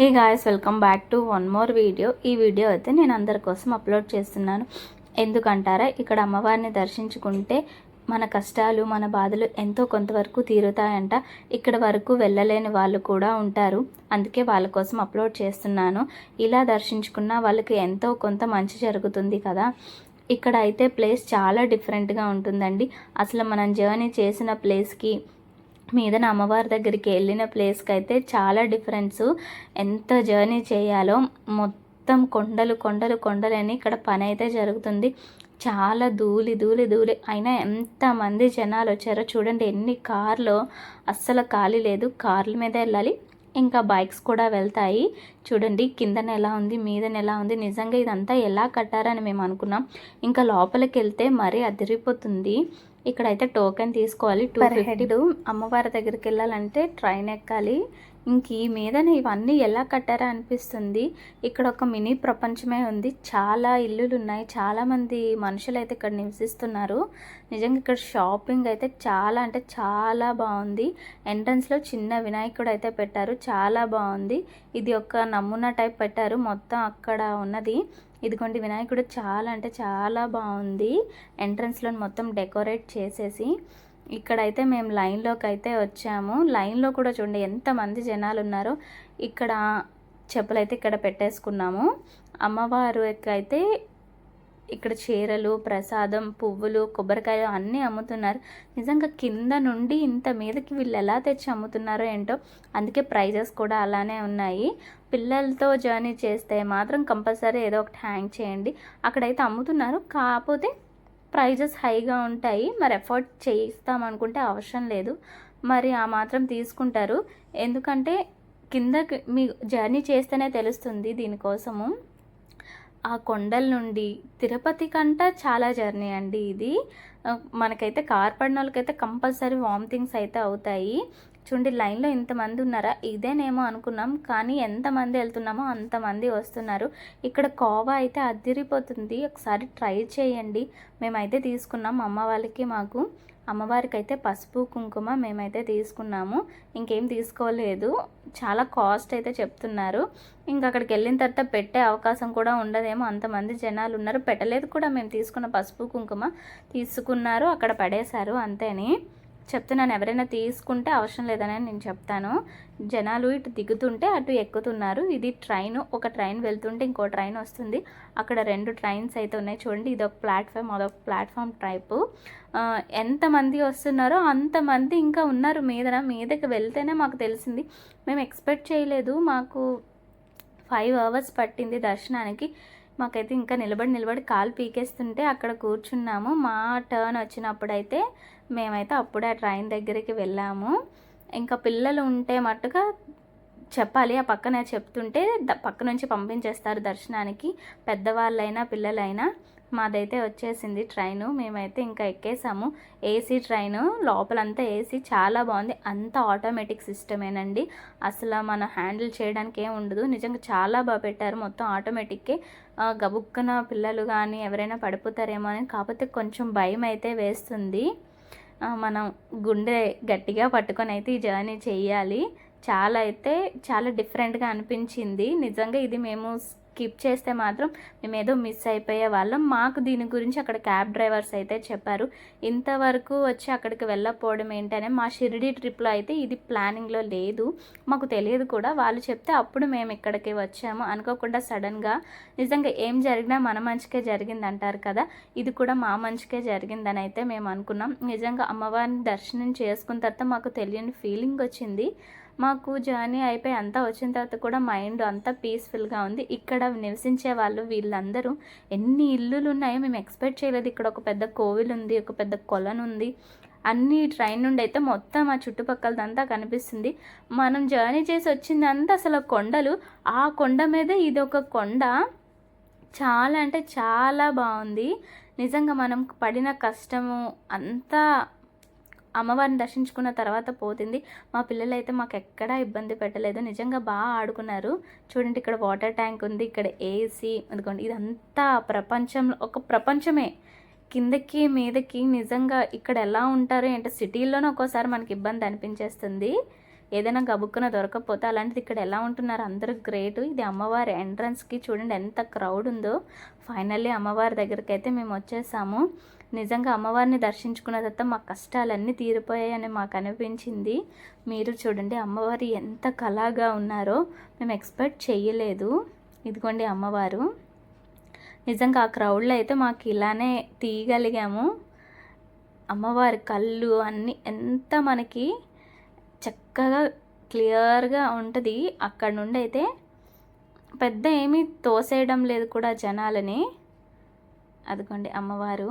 Hey guys welcome back to one more video ఈ video అయితే నేను అందరి కోసం అప్లోడ్ చేస్తున్నాను. ఎందుకంటారా? ఇక్కడ అమ్మవారిని దర్శించుకుంటే మన కష్టాలు మన బాధలు ఎంతో కొంతవరకు తీరుతాయంట. ఇక్కడ వరకు వెళ్ళలేని వాళ్ళు కూడా ఉంటారు. అందుకే వాళ్ళ కోసం అప్లోడ్ చేస్తున్నాను. ఇలా దర్శించుకున్న వాళ్ళకి ఎంతో కొంత మంచి జరుగుతుంది కదా? ఇక్కడ అయితే ప్లేస్ చాలా డిఫరెంట్గా ఉంటుందండి. అసలు మనం జర్నీ చేసిన ప్లేస్కి మీదన అమ్మవారి దగ్గరికి వెళ్ళిన ప్లేస్కి అయితే చాలా డిఫరెన్స్. ఎంత జర్నీ చేయాలో మొత్తం కొండలు కొండలు కొండలని ఇక్కడ పని అయితే జరుగుతుంది. చాలా ధూళి ధూళి ధూళి. అయినా ఎంతమంది జనాలు వచ్చారో చూడండి ఎన్ని కార్లు అస్సలు ఖాళీ లేదు. కార్ల మీద వెళ్ళాలి. ఇంకా బైక్స్ కూడా వెళ్తాయి. చూడండి కిందన ఎలా ఉంది మీదన ఎలా ఉంది నిజంగా ఇదంతా ఎలా కట్టారని మేము అనుకున్నాం. ఇంకా లోపలికి వెళ్తే మరీ అదిరిపోతుంది. ఇక్కడైతే టోకెన్ తీసుకోవాలి టూ హెడ్ అమ్మవారి దగ్గరికి వెళ్ళాలంటే ట్రైన్ ఎక్కాలి. ఇంక ఈ మీదన ఇవన్నీ ఎలా కట్టారా అనిపిస్తుంది. ఇక్కడ ఒక మినీ ప్రపంచమే ఉంది. చాలా ఇల్లులు ఉన్నాయి చాలామంది మనుషులు అయితే ఇక్కడ నివసిస్తున్నారు. నిజంగా ఇక్కడ షాపింగ్ అయితే చాలా అంటే చాలా బాగుంది. ఎంట్రన్స్లో చిన్న వినాయకుడు అయితే పెట్టారు. చాలా బాగుంది. ఇది ఒక నమూనా టైప్ పెట్టారు. మొత్తం అక్కడ ఉన్నది. ఇదిగోండి వినాయకుడు చాలా అంటే చాలా బాగుంది. ఎంట్రన్స్లో మొత్తం డెకరేట్ చేసేసి ఇక్కడైతే మేము లైన్లోకి అయితే వచ్చాము. లైన్లో కూడా చూడండి ఎంతమంది జనాలు ఉన్నారో ఇక్కడ చెప్పులైతే ఇక్కడ పెట్టేసుకున్నాము. అమ్మవారు అయితే ఇక్కడ చీరలు ప్రసాదం పువ్వులు కొబ్బరికాయలు అన్నీ అమ్ముతున్నారు. నిజంగా కింద నుండి ఇంత మీదకి వీళ్ళు ఎలా తెచ్చి అమ్ముతున్నారో ఏంటో అందుకే ప్రైజెస్ కూడా అలానే ఉన్నాయి. పిల్లలతో జర్నీ చేస్తే మాత్రం కంపల్సరీ ఏదో ఒకటి హ్యాంగ్ చేయండి. అక్కడైతే అమ్ముతున్నారు. కాకపోతే ప్రైజెస్ హైగా ఉంటాయి. మరి ఎఫర్ట్ చేయిస్తాం అనుకుంటే అవసరం లేదు. మరి ఆ మాత్రం తీసుకుంటారు. ఎందుకంటే కిందకి మీ జర్నీ చేస్తేనే తెలుస్తుంది దీనికోసము. ఆ కొండల నుండి తిరుపతి కంట చాలా జర్నీ అండి ఇది. మనకైతే కార్ పడిన వాళ్ళకైతే కంపల్సరీ వామిటింగ్స్ అయితే అవుతాయి. చూడండి లైన్లో ఇంతమంది ఉన్నారా? ఇదేనేమో అనుకున్నాం కానీ ఎంతమంది వెళ్తున్నామో అంతమంది వస్తున్నారు. ఇక్కడ కోవా అయితే అదిరిపోతుంది. ఒకసారి ట్రై చేయండి. మేమైతే తీసుకున్నాం అమ్మ వాళ్ళకి మాకు. అమ్మవారికి అయితే పసుపు కుంకుమ మేమైతే తీసుకున్నాము. ఇంకేం తీసుకోలేదు. చాలా కాస్ట్ అయితే చెప్తున్నారు. ఇంకా అక్కడికి వెళ్ళిన తర్వాత పెట్టే అవకాశం కూడా ఉండదేమో. అంతమంది జనాలు ఉన్నారు. పెట్టలేదు కూడా. మేము తీసుకున్న పసుపు కుంకుమ తీసుకున్నారు. అక్కడ పడేశారు అంతేని. చెప్తున్నాను. ఎవరైనా తీసుకుంటే అవసరం లేదని నేను చెప్తాను. జనాలు ఇటు దిగుతుంటే అటు ఎక్కుతున్నారు. ఇది ట్రైన్ ఒక ట్రైన్ వెళ్తుంటే ఇంకో ట్రైన్ వస్తుంది. అక్కడ రెండు ట్రైన్స్ అయితే ఉన్నాయి చూడండి. ఇది ఒక ప్లాట్ఫామ్ అదొక ప్లాట్ఫామ్ టైపు. ఎంతమంది వస్తున్నారో అంతమంది ఇంకా ఉన్నారు మీదన. మీదకి వెళ్తేనే మాకు తెలిసింది. మేము ఎక్స్పెక్ట్ చేయలేదు. మాకు ఫైవ్ అవర్స్ పట్టింది దర్శనానికి. మాకైతే ఇంకా నిలబడి నిలబడి కాలు పీకేస్తుంటే అక్కడ కూర్చున్నాము. మా టర్న్ వచ్చినప్పుడైతే మేమైతే అప్పుడే ఆ ట్రైన్ దగ్గరికి వెళ్ళాము. ఇంకా పిల్లలు ఉంటే మట్టుగా చెప్పాలి. ఆ పక్కన చెప్తుంటే పక్క నుంచి పంపించేస్తారు దర్శనానికి. పెద్దవాళ్ళైనా పిల్లలైనా. మాదైతే వచ్చేసింది ట్రైను. మేమైతే ఇంకా ఎక్కేసాము. ఏసీ ట్రైను లోపలంతా ఏసీ చాలా బాగుంది. అంత ఆటోమేటిక్ సిస్టమేనండి. అసలు మనం హ్యాండిల్ చేయడానికి ఏం ఉండదు. నిజంగా చాలా బాగా పెట్టారు మొత్తం ఆటోమేటిక్కే. గబుక్కున పిల్లలు కానీ ఎవరైనా పడిపోతారేమో అని. కాకపోతే కొంచెం భయం అయితే వేస్తుంది మనం గుండె గట్టిగా పట్టుకొని అయితే ఈ జర్నీ చేయాలి చాలా అయితే చాలా డిఫరెంట్గా అనిపించింది. నిజంగా ఇది మేము స్కిప్ చేస్తే మాత్రం మేము ఏదో మిస్ అయిపోయే వాళ్ళం. మాకు దీని గురించి అక్కడ క్యాబ్ డ్రైవర్స్ అయితే చెప్పారు. ఇంతవరకు వచ్చి అక్కడికి వెళ్ళకపోవడం ఏంటనే మా షిరిడి ట్రిప్లో అయితే ఇది ప్లానింగ్లో లేదు. మాకు తెలియదు కూడా. వాళ్ళు చెప్తే అప్పుడు మేము ఇక్కడికి వచ్చాము. అనుకోకుండా సడన్గా నిజంగా ఏం జరిగినా మన మంచికే జరిగింది అంటారు కదా. ఇది కూడా మా మంచికే జరిగిందని అయితే మేము అనుకున్నాం. నిజంగా అమ్మవారిని దర్శనం చేసుకున్న తర్వాత మాకు తెలియని ఫీలింగ్ వచ్చింది. మాకు జర్నీ అయిపోయి అంతా వచ్చిన తర్వాత కూడా మైండ్ అంతా పీస్ఫుల్గా ఉంది. ఇక్కడ నివసించే వాళ్ళు వీళ్ళందరూ ఎన్ని ఇల్లులు ఉన్నాయో మేము ఎక్స్పెక్ట్ చేయలేదు. ఇక్కడ ఒక పెద్ద కోవిల్ ఉంది ఒక పెద్ద కొలను ఉంది. అన్ని ట్రైన్ నుండి అయితే మొత్తం ఆ చుట్టుపక్కలదంతా కనిపిస్తుంది. మనం జర్నీ చేసి వచ్చిందంతా అసలు కొండలు ఆ కొండ మీద ఇది ఒక కొండ. చాలా అంటే చాలా బాగుంది. నిజంగా మనం పడిన కష్టము అంతా అమ్మవారిని దర్శించుకున్న తర్వాత పోతుంది. మా పిల్లలు అయితే మాకు ఎక్కడా ఇబ్బంది పెట్టలేదు. నిజంగా బాగా ఆడుకున్నారు. చూడండి ఇక్కడ వాటర్ ట్యాంక్ ఉంది ఇక్కడ ఏసీ అందుకోండి ఇదంతా ప్రపంచంలో ఒక ప్రపంచమే. కిందకి మీదకి నిజంగా ఇక్కడ ఎలా ఉంటారో ఏంటో? సిటీల్లోనే ఒక్కోసారి మనకి ఇబ్బంది అనిపించేస్తుంది. ఏదైనా గబుక్కున దొరకకపోతే అలాంటిది ఇక్కడ ఎలా ఉంటున్నారు? అందరూ గ్రేట్ ఇది అమ్మవారి ఎంట్రన్స్కి చూడండి ఎంత క్రౌడ్ ఉందో. ఫైనల్లీ అమ్మవారి దగ్గరికి అయితే మేము వచ్చేసాము. నిజంగా అమ్మవారిని దర్శించుకున్న తర్వాత మా కష్టాలన్నీ తీరిపోయాయని మాకు అనిపించింది. మీరు చూడండి అమ్మవారి ఎంత కళగా ఉన్నారో మేము ఎక్స్పెక్ట్ చేయలేదు. ఇదిగోండి అమ్మవారు. నిజంగా ఆ క్రౌడ్లో అయితే మాకు ఇలానే తీయగలిగాము. అమ్మవారి కళ్ళు అన్నీ ఎంత మనకి చక్కగా క్లియర్గా ఉంటుంది. అక్కడ నుండి అయితే పెద్ద ఏమీ తోసేయడం లేదు కూడా జనాలని. అదిగోండి అమ్మవారు.